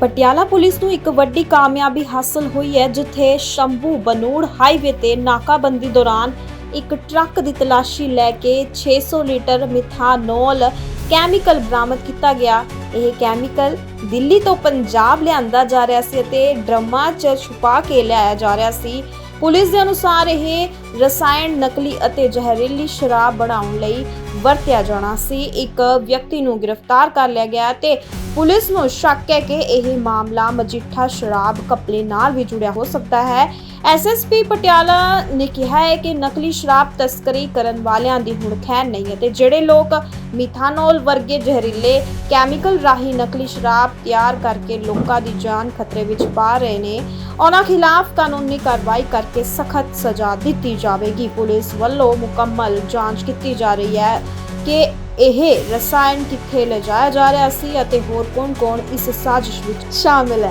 Patiala police ਨੂੰ ਇੱਕ ਵੱਡੀ ਕਾਮਯਾਬੀ ਹਾਸਲ ਹੋਈ ਹੈ, ਜਿੱਥੇ ਸ਼ੰਭੂ ਬਨੂੜ ਹਾਈਵੇ ਤੇ ਨਾਕਾਬੰਦੀ ਦੌਰਾਨ ਇੱਕ ਟਰੱਕ ਦੀ ਤਲਾਸ਼ੀ ਲੈ ਕੇ 600 ਲੀਟਰ ਮਿਥਾਨੋਲ ਕੈਮੀਕਲ ਬਰਾਮਦ ਕੀਤਾ ਗਿਆ। ਇਹ ਕੈਮੀਕਲ ਦਿੱਲੀ ਤੋਂ ਪੰਜਾਬ ਲਿਆਂਦਾ ਜਾ ਰਿਹਾ ਸੀ ਅਤੇ ਡਰਮਾਂ 'ਚ ਛੁਪਾ ਕੇ ਲਿਆਇਆ ਜਾ ਰਿਹਾ ਸੀ। ਪੁਲਿਸ ਦੇ ਅਨੁਸਾਰ ਇਹ ਰਸਾਇਣ, ਨਕਲੀ ਅਤੇ ਜ਼ਹਿਰੀਲੀ ਸ਼ਰਾਬ ਬਣਾਉਣ ਲਈ ਵਰਤਿਆ ਜਾਣਾ ਸੀ। ਇੱਕ ਵਿਅਕਤੀ ਨੂੰ ਗ੍ਰਿਫਤਾਰ ਕਰ ਲਿਆ ਗਿਆ ਤੇ ਪੁਲਿਸ ਨੂੰ ਸ਼ੱਕ ਹੈ ਕਿ ਇਹ ਮਾਮਲਾ ਮਜੀਠਾ ਸ਼ਰਾਬ ਕਪਲੇ ਨਾਲ ਵੀ ਜੁੜਿਆ ਹੋ ਸਕਦਾ ਹੈ। ਐਸਐਸਪੀ ਪਟਿਆਲਾ ਨੇ ਕਿਹਾ ਹੈ ਕਿ ਨਕਲੀ ਸ਼ਰਾਬ ਤਸਕਰੀ ਕਰਨ ਵਾਲਿਆਂ ਦੀ ਹੁਣ ਖੈਰ ਨਹੀਂ ਹੈ ਤੇ ਜਿਹੜੇ ਲੋਕ ਮਿਥਾਨੋਲ ਵਰਗੇ ਜ਼ਹਿਰੀਲੇ ਕੈਮੀਕਲ ਰਾਹੀਂ ਨਕਲੀ ਸ਼ਰਾਬ ਤਿਆਰ ਕਰਕੇ ਲੋਕਾਂ ਦੀ ਜਾਨ ਖਤਰੇ ਵਿੱਚ ਪਾ ਰਹੇ ਨੇ, ਉਹਨਾਂ ਖਿਲਾਫ ਕਾਨੂੰਨੀ ਕਾਰਵਾਈ ਕਰਕੇ ਸਖਤ ਸਜ਼ਾ ਦਿੱਤੀ ਜਾਵੇਗੀ। ਪੁਲਿਸ ਵੱਲੋਂ ਮੁਕੰਮਲ ਜਾਂਚ ਕੀਤੀ ਜਾ ਰਹੀ ਹੈ ਕਿ ਇਹ ਰਸਾਇਣ ਕਿੱਥੇ ਲਿਜਾਇਆ ਜਾ ਰਿਹਾ ਸੀ ਅਤੇ ਹੋਰ ਕੌਣ-ਕੌਣ ਇਸ ਸਾਜ਼ਿਸ਼ ਵਿੱਚ ਸ਼ਾਮਿਲ ਹੈ।